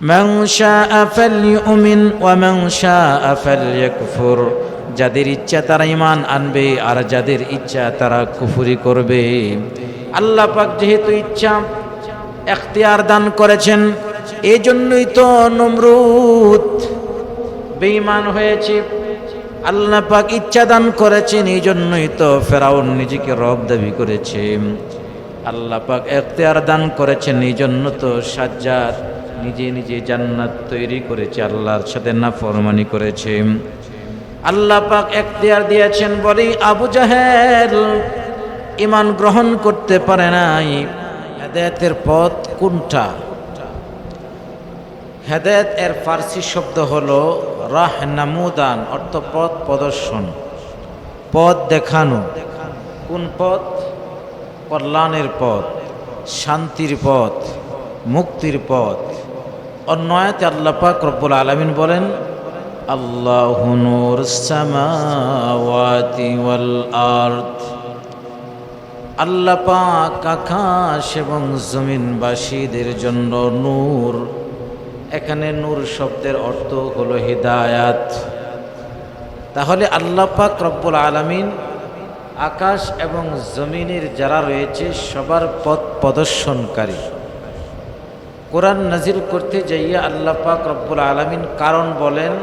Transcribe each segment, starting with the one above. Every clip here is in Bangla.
من شاء فليؤمن ومن شاء فليكفر যাদের ইচ্ছা তারা ইমান আনবে আর যাদের ইচ্ছা তারা কুফরি করবে আল্লাহ পাক যেহেতু ইচ্ছা এখতিয়ার দান করেছেন এই জন্যই তো নমরুদ বেঈমান হয়েছে আল্লাহ পাক ইচ্ছা দান করেছেন এই জন্যই তো ফেরাউন নিজেকে রব দাবি করেছে আল্লাহ পাক এখতিয়ার দান করেছেন এই জন্য তো সাজ্জাদ নিজে নিজে জান্নাত তৈরি করেছে, আল্লাহর সাথে না ফরমানি করেছে। আল্লাহ পাক এখতিয়ার দিয়েছেন বলেই আবু জাহেল ইমান গ্রহণ করতে পারে নাই, হেদায়তের পথ কোনটা? হেদায়ত এর ফার্সি শব্দ হলো রাহ নামুদান, অর্থ পথ প্রদর্শন, পথ দেখানো। কোন পথ? কল্যাণের পথ, শান্তির পথ, মুক্তির পথ। অন্যয়াতে আল্লাহ পাক রব্বুল আলমিন বলেন, আল্লাহ নূর ওয়াল আরদ। আল্লাহ পাক আকাশ এবং জমিনবাসীদের জন্য নূর, এখানে নূর শব্দের অর্থ হলো হিদায়াত। তাহলে আল্লাহ পাক রব্বুল আলমিন আকাশ এবং জমিনের যারা রয়েছে, সবার পথ প্রদর্শনকারী। কোরআন নাজিল করতে যাইয়া আল্লাহ পাক রব্বুল আলমিন কারণ বলেন,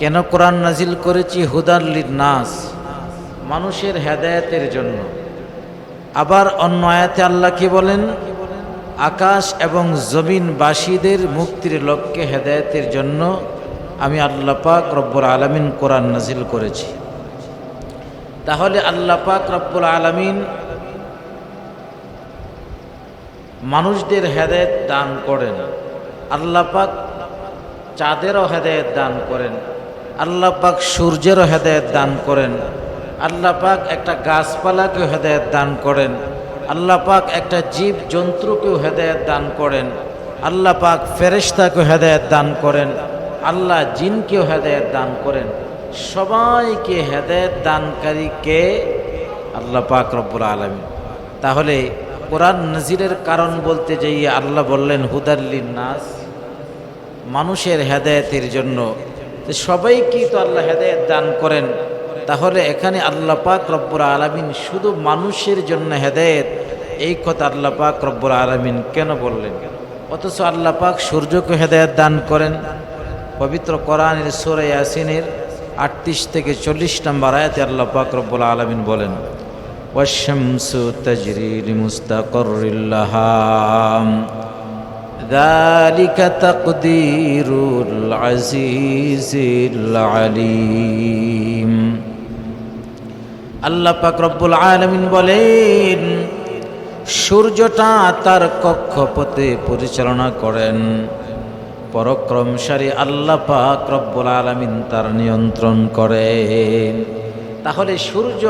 কেন কোরআন নাজিল করেছি হুদাল্লির নাস মানুষের হেদায়েতের জন্য। আবার অন্য আয়াতে আল্লাহ কি বলেন, আকাশ এবং জমিনবাসীদের মুক্তির লক্ষ্যে হেদায়েতের জন্য আমি আল্লাহ পাক রব্বুল আলমিন কোরআন নাজিল করেছি। তাহলে আল্লাহ পাক রব্বুল আলমিন মানুষদের হেদায়ত দান করেন আল্লাহ পাক চাঁদেরও হেদায়ত দান করেন। আল্লাহ পাক সূর্যেরও হেদায়ত দান করেন। আল্লাহ পাক একটা গাছপালাকেও হেদায়ত দান করেন। আল্লাহ পাক একটা জীব জন্তুকেও হেদায়ত দান করেন। আল্লাহ পাক ফেরেশতাকেও হেদায়ত দান করেন। আল্লাহ জিনকেও হেদায়ত দান করেন। সবাইকে হেদায়ত দানকারী কে? আল্লাহ পাক রব্বুল আলমী তাহলে কোরআন নজিরের কারণ বলতে যাইয়ে আল্লাহ বললেন হুদাল্লিন নাস মানুষের হেদায়তের জন্য। তো কি তো আল্লাহ হেদায়ত দান করেন? তাহলে এখানে আল্লাহ পাক রব্বুর আলমিন শুধু মানুষের জন্য হেদায়ত, এই কথা আল্লাহ পাক রব্বুর আলমিন কেন বললেন? অথচ আল্লাহ পাক সূর্যকে হেদায়ত দান করেন। পবিত্র কোরআনের সোরে ইয়াসিনের আটত্রিশ থেকে চল্লিশ নম্বর আয়াতে আল্লাহ পাক রব্বুল আলমিন বলেন والشمس تجري لمستقر لها ذلك تقدير العزيز العليم আল্লাহ পাক রব্বুল আলামিন বলেন সূর্যটা তার কক্ষপথে পরিচালনা করেন পরক্রমশালী আল্লাহ পাক রব্বুল আলামিন তার নিয়ন্ত্রণ করেন তাহলে সূর্য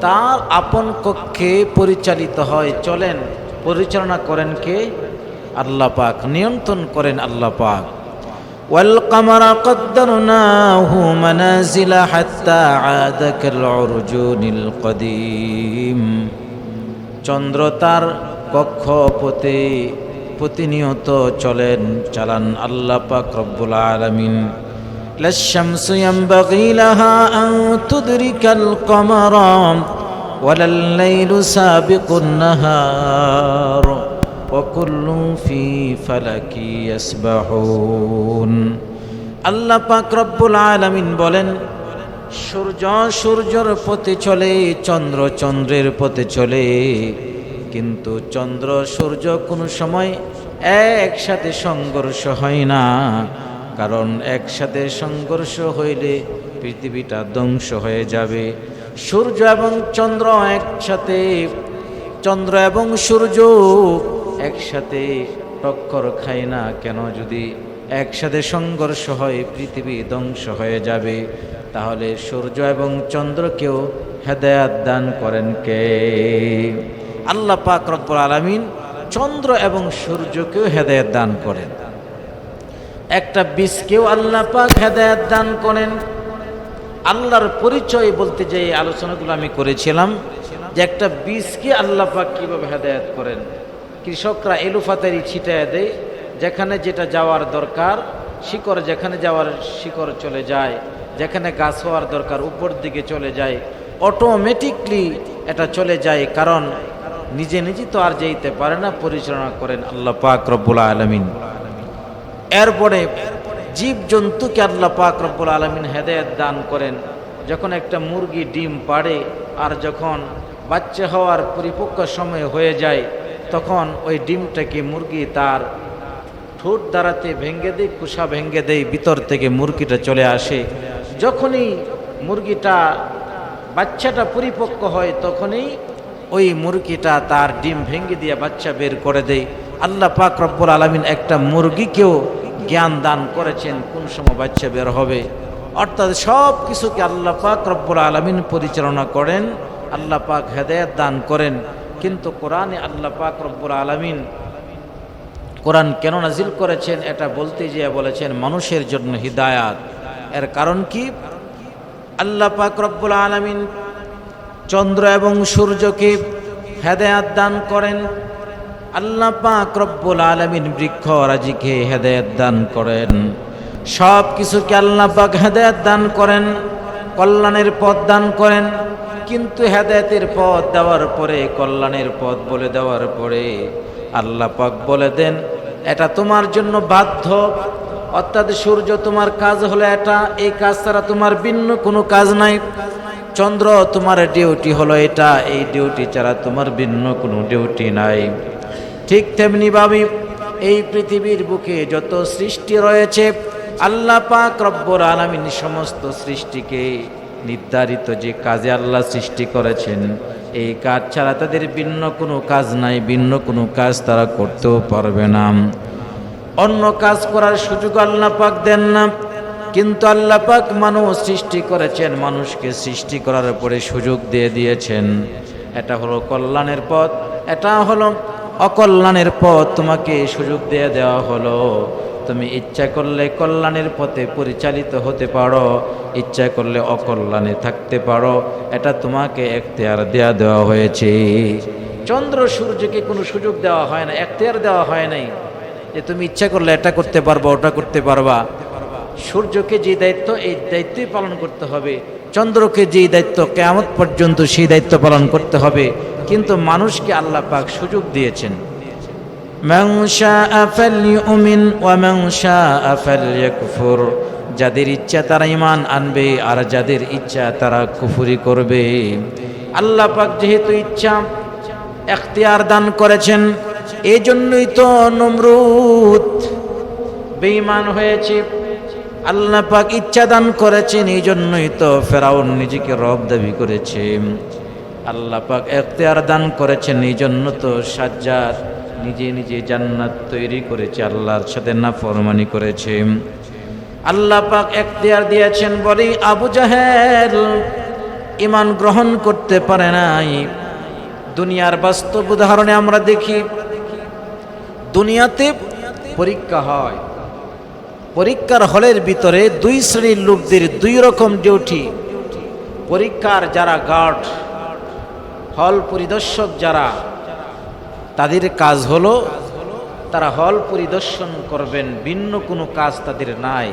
তার আপন কক্ষে পরিচালিত হয় চলেন পরিচালনা করেন কে আল্লাহ পাক নিয়ন্ত্রণ করেন আল্লাহ পাক والقمر قدرناه منازل حتى عاد كالعرجون القديم চন্দ্র তার কক্ষপথে প্রতিনিয়ত চলেন চালান আল্লাহ পাক রব্বুল আলামিন لا الشمس ينبغي لها أن تدرك القمر ولا الليل سابق النهار وكل في فلك يسبحون আল্লাহ পাক রব্বুল আলামিন বলেন সূর্য সূর্যর পথে চলে চন্দ্র চন্দ্রের পথে চলে কিন্তু চন্দ্র সূর্য কোনো সময় একসাথে সংঘর্ষ হয় না কারণ একসাথে সংঘর্ষ হইলে পৃথিবীটা ধ্বংস হয়ে যাবে। সূর্য এবং চন্দ্র একসাথে, চন্দ্র এবং সূর্য একসাথে টক্কর খায় না কেন? যদি একসাথে সংঘর্ষ হয়, পৃথিবী ধ্বংস হয়ে যাবে। তাহলে সূর্য এবং চন্দ্রকেও হেদায়াত দান করেন কে? আল্লাহ পাক রব্বুল আলামিন চন্দ্র এবং সূর্যকেও হেদায়াত দান করেন। একটা বীজকেও আল্লাহ পাক হেদায়াত দান করেন। আল্লাহর পরিচয় বলতে যে আলোচনাগুলো আমি করেছিলাম, যে একটা বীজকে আল্লাহ পাক কীভাবে হেদায়াত করেন। কৃষকরা এলুফাতারি ছিটায় দেয়, যেখানে যেটা যাওয়ার দরকার, শিকড় যেখানে যাওয়ার শিকড় চলে যায়, যেখানে গাছ হওয়ার দরকার উপর দিকে চলে যায় অটোমেটিকলি এটা চলে যায়, কারণ নিজে নিজে তো আর যেতে পারে না, পরিচালনা করেন আল্লাহ পাক রব্বুল আলমিন। এরপরে জীব জন্তুকে আল্লাহ পাক রব্বুল আলমিন হেদায়ত দান করেন। যখন একটা মুরগি ডিম পাড়ে আর যখন বাচ্চা হওয়ার পরিপক্ক সময় হয়ে যায়, তখন ওই ডিমটাকে মুরগি তার ঠোঁট দ্বারাতে ভেঙ্গে দেয় কুসা ভেঙ্গে দেয়, ভিতর থেকে মুরগিটা চলে আসে। যখনই মুরগিটা বাচ্চাটা পরিপক্ক হয়, তখনই ওই মুরগিটা তার ডিম ভেঙে দিয়ে বাচ্চা বের করে দেয়। আল্লাহ পাক রব্বুল আলমিন একটা মুরগিকেও জ্ঞান দান করেছেন, কোন সময় বাচ্চা বের হবে। অর্থাৎ সব কিছুকে আল্লাহ পাক রব্বুল আলমিন পরিচালনা করেন, আল্লাহ পাক হেদায়ত দান করেন। কিন্তু কোরআনে আল্লাহ পাক রব্বুল আলমিন কোরআন কেন নাজিল করেছেন, এটা বলতে গিয়ে বলেছেন, মানুষের জন্য হিদায়াত। এর কারণ কি? আল্লাহ পাক রব্বুল আলমিন চন্দ্র এবং সূর্যকে হেদায়াত দান করেন আল্লাহ পাক আলমিন বৃক্ষ রাজিকে হেদায়াত দান করেন। সব কিছুকে আল্লাহ পাক হেদায়াত দান করেন, কল্যাণের পথ দান করেন, কিন্তু হেদায়তের পথ দেওয়ার পরে, কল্যাণের পথ বলে দেওয়ার পরে আল্লাহ পাক বলে দেন, এটা তোমার জন্য বাধ্য। অর্থাৎ সূর্য তোমার কাজ হলো এটা, এই কাজ ছাড়া তোমার ভিন্ন কোনো কাজ নাই। চন্দ্র তোমার ডিউটি হলো এটা, এই ডিউটি ছাড়া তোমার ভিন্ন কোনো ডিউটি নাই। ঠিক তেমনি ভাবি এই পৃথিবীর বুকে যত সৃষ্টি রয়েছে, আল্লাহ পাক রব্বর আলামিন সমস্ত সৃষ্টিকে নির্ধারিত যে কাজে আল্লাহ সৃষ্টি করেছেন, এই কাজ ছাড়া তাদের ভিন্ন কোনো কাজ নাই, ভিন্ন কোনো কাজ তারা করতেও পারবে না। অন্য কাজ করার সুযোগ আল্লাহ পাক দেন না, কিন্তু আল্লাহ পাক মানুষ সৃষ্টি করেছেন, মানুষকে সৃষ্টি করার পরে সুযোগ দিয়ে দিয়েছেন। এটা হলো কল্যাণের পথ, এটা হলো অকল্যাণের পথ তোমাকে সুযোগ দিয়ে দেওয়া হলো। তুমি ইচ্ছা করলে কল্যাণের পথে পরিচালিত হতে পারো, ইচ্ছা করলে অকল্যাণে থাকতে পারো, এটা তোমাকে এখতিয়ার দেওয়া দেওয়া হয়েছে। চন্দ্র সূর্যকে কোনো সুযোগ দেওয়া হয় না, এখতিয়ার দেওয়া হয় নাই। যে তুমি ইচ্ছা করলে এটা করতে পারবা, ওটা করতে পারবা। সূর্যকে যে দায়িত্ব, এই দায়িত্বই পালন করতে হবে। চন্দ্রকে যেই দায়িত্ব কেয়ামত পর্যন্ত সেই দায়িত্ব পালন করতে হবে, কিন্তু মানুষকে আল্লাহ পাক সুযোগ দিয়েছেন। যাদের ইচ্ছা তারা ইমান আনবে, আর যাদের ইচ্ছা তারা কুফুরি করবে। আল্লাহ পাক যেহেতু ইচ্ছা, এখতিয়ার দান করেছেন এই জন্যই তো নমরুত বেঈমান হয়েছে। আল্লাহ পাক ইচ্ছা দান করেছেন এই জন্যই তো ফেরাউন নিজেকে রব দাবি করেছে। আল্লাহ পাক এখতিয়ার দান করেছেন এই জন্য তো সাজ্জাদ নিজে নিজে জান্নাত তৈরি করেছে, আল্লাহর সাথে না ফরমানি করেছে। আল্লাহ পাক এখতিয়ার দিয়েছেন বলেই আবু জাহেল ইমান গ্রহণ করতে পারে নাই। দুনিয়ার বাস্তব উদাহরণে আমরা দেখি, দুনিয়াতে পরীক্ষা হয়। পরীক্ষার হলের ভিতরে দুই শ্রেণির লোকদের দুই রকম ডিউটি। পরীক্ষার যারা গার্ড, হল পরিদর্শক যারা, তাদের কাজ হলো তারা হল পরিদর্শন করবেন, ভিন্ন কোনো কাজ তাদের নাই।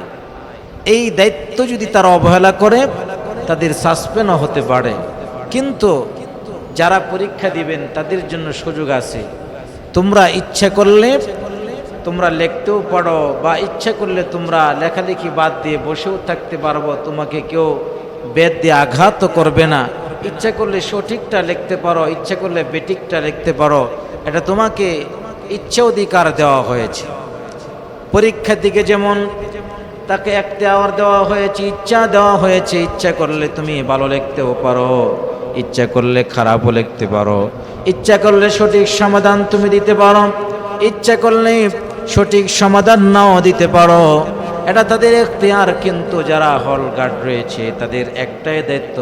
এই দায়িত্ব যদি তারা অবহেলা করে, তাদের সাসপেন্ডও হতে পারে। কিন্তু যারা পরীক্ষা দিবেন, তাদের জন্য সুযোগ আছে। তোমরা ইচ্ছা করলে তোমরা লিখতেও পারো বা ইচ্ছা করলে তোমরা লেখালেখি বাদ দিয়ে বসেও থাকতে পারব, তোমাকে কেউ বেদ দিয়ে আঘাতও করবে না। ইচ্ছা করলে সঠিকটা লিখতে পারো, ইচ্ছা করলে বেটিকটা লিখতে পারো। এটা তোমাকে ইচ্ছা অধিকার দেওয়া হয়েছে। পরীক্ষার দিকে যেমন তাকে একটা আওয়ার দেওয়া হয়েছে, ইচ্ছা দেওয়া হয়েছে, ইচ্ছা করলে তুমি ভালো লিখতেও পারো। ইচ্ছা করলে খারাপও লিখতে পারো। ইচ্ছা করলে সঠিক সমাধান তুমি দিতে পারো। ইচ্ছা করলে সঠিক সমাধান নাও দিতে পারো। এটা তাদের এখতিয়ার, কিন্তু যারা হল গার্ড রয়েছে, তাদের একটাই দায়িত্ব,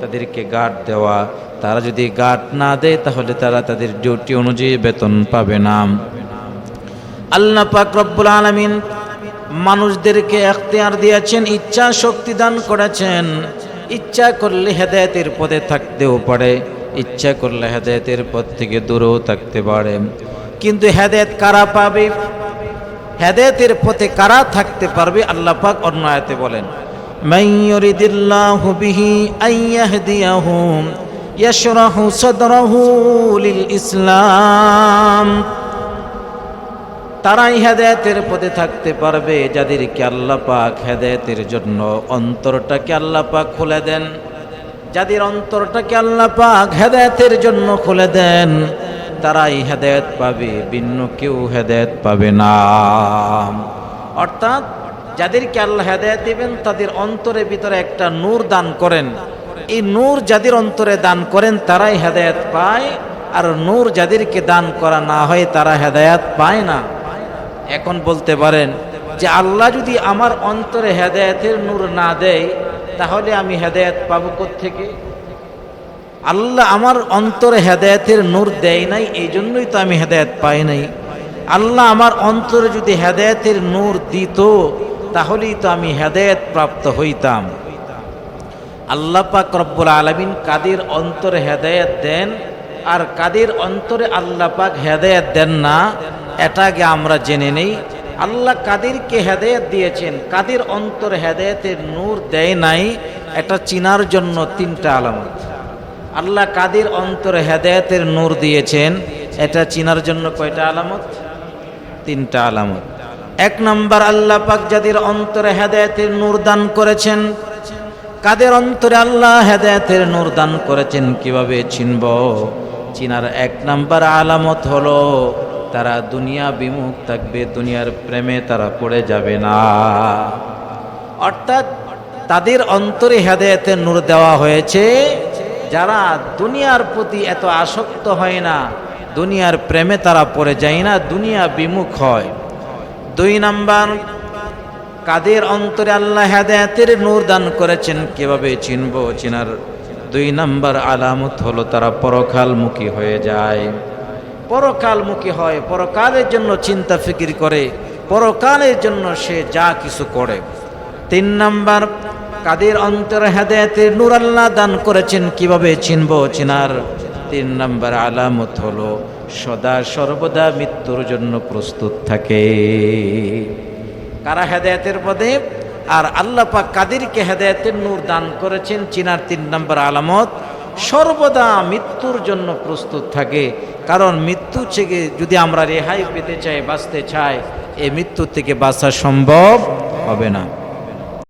তাদেরকে গার্ড দেওয়া। তারা যদি গার্ড না দেয়, তাহলে তারা তাদের ডিউটি অনুযায়ী বেতন পাবে না। আল্লাহ পাক রব্বুল আলমিন মানুষদেরকে এখতিয়ার দিয়েছেন, ইচ্ছা শক্তি দান করেছেন। ইচ্ছা করলে হেদায়তের পদে থাকতেও পারে, ইচ্ছা করলে হেদায়তের পথ থেকে দূরেও থাকতে পারে। কিন্তু হেদায়ত কারা পাবে? হেদায়তের পথে কারা থাকতে পারবে? আল্লাহ পাক অন্য আয়াতে বলেন ইসলাম। তারাই হেদায়তের পথে থাকতে পারবে যাদেরকে আল্লাহ পাক হেদায়তের জন্য অন্তরটাকে আল্লাহ পাক খুলে দেন। যাদের অন্তরটাকে আল্লাহ পাক হেদায়তের জন্য খুলে দেন তারাই হেদায়ত পাবে, ভিন্ন কেউ হেদায়ত পাবে না। অর্থাৎ যাদেরকে আল্লাহ হেদায়েত দিবেন, তাদের অন্তরের ভিতরে একটা নূর দান করেন। এই নূর যাদের অন্তরে দান করেন, তারাই হেদায়ত পায়। আর নূর যাদেরকে দান করা না হয়, তারা হেদায়েত পায় না। এখন বলতে পারেন যে, আল্লাহ যদি আমার অন্তরে হেদায়েতের নূর না দেয়, তাহলে আমি হেদায়েত পাবো থেকে আল্লাহ আমার অন্তরে হেদায়েতের নূর দেয় নাই, এই জন্যই তো আমি হেদায়েত পাই নাই। আল্লাহ আমার অন্তরে যদি হেদায়েতের নূর দিত, তাহলেই তো আমি হেদায়েত প্রাপ্ত হইতাম। আল্লাহ পাক রব্বুল আলমিন কাদের অন্তরে হেদায়েত দেন, আর কাদের অন্তরে আল্লাহ পাক হেদায়েত দেন না এটাকে আমরা জেনে নেই। আল্লাহ কাদেরকে হেদায়ত দিয়েছেন, কাদের অন্তর হেদায়তের নূর দেয় নাই, এটা চিনার জন্য তিনটা আলামত। আল্লাহ কাদের অন্তরে হেদায়তের নূর দিয়েছেন? এটা চিনার জন্য কয়টা আলামত? তিনটা আলামত। এক নম্বর, আল্লাহ পাক যাদের অন্তরে হেদায়তের নূর দান করেছেন, কাদের অন্তরে আল্লাহ হেদায়তের নূর দান করেছেন কীভাবে চিনব? চিনার এক নম্বর আলামত হলো, তারা দুনিয়া বিমুখ থাকবে, দুনিয়ার প্রেমে তারা পড়ে যাবে না। অর্থাৎ তাদের অন্তরে হেদায়তের নূর দেওয়া হয়েছে যারা দুনিয়ার প্রতি এত আসক্ত হয় না, দুনিয়ার প্রেমে তারা পড়ে যায় না, দুনিয়া বিমুখ হয়। দুই নাম্বার, কাদের অন্তরে আল্লাহ হেদায়াতের নূর দান করেছেন কীভাবে চিনব চিনার? দুই নাম্বার, আলামত হলো তারা পরকালমুখী হয়ে যায়। পরকালমুখী হয়, পরকালের জন্য চিন্তা ফিকির করে, পরকালের জন্য সে যা কিছু করে। তিন নাম্বার কাদের অন্তরে হেদায়াতের নূর আল্লাহ দান করেছেন, কীভাবে চিনব? চিনার তিন নাম্বার আলামত হলো, সদা সর্বদা মৃত্যুর জন্য প্রস্তুত থাকে। কারা হেদায়তের পদে? আর আল্লাহ পাক কাদেরকে হেদায়তের নূর দান করেছেন, চিনার তিন নম্বর আলামত, সর্বদা মৃত্যুর জন্য প্রস্তুত থাকে। কারণ মৃত্যু থেকে যদি আমরা রেহাই পেতে চাই, বাঁচতে চাই এই মৃত্যু থেকে বাঁচা সম্ভব হবে না।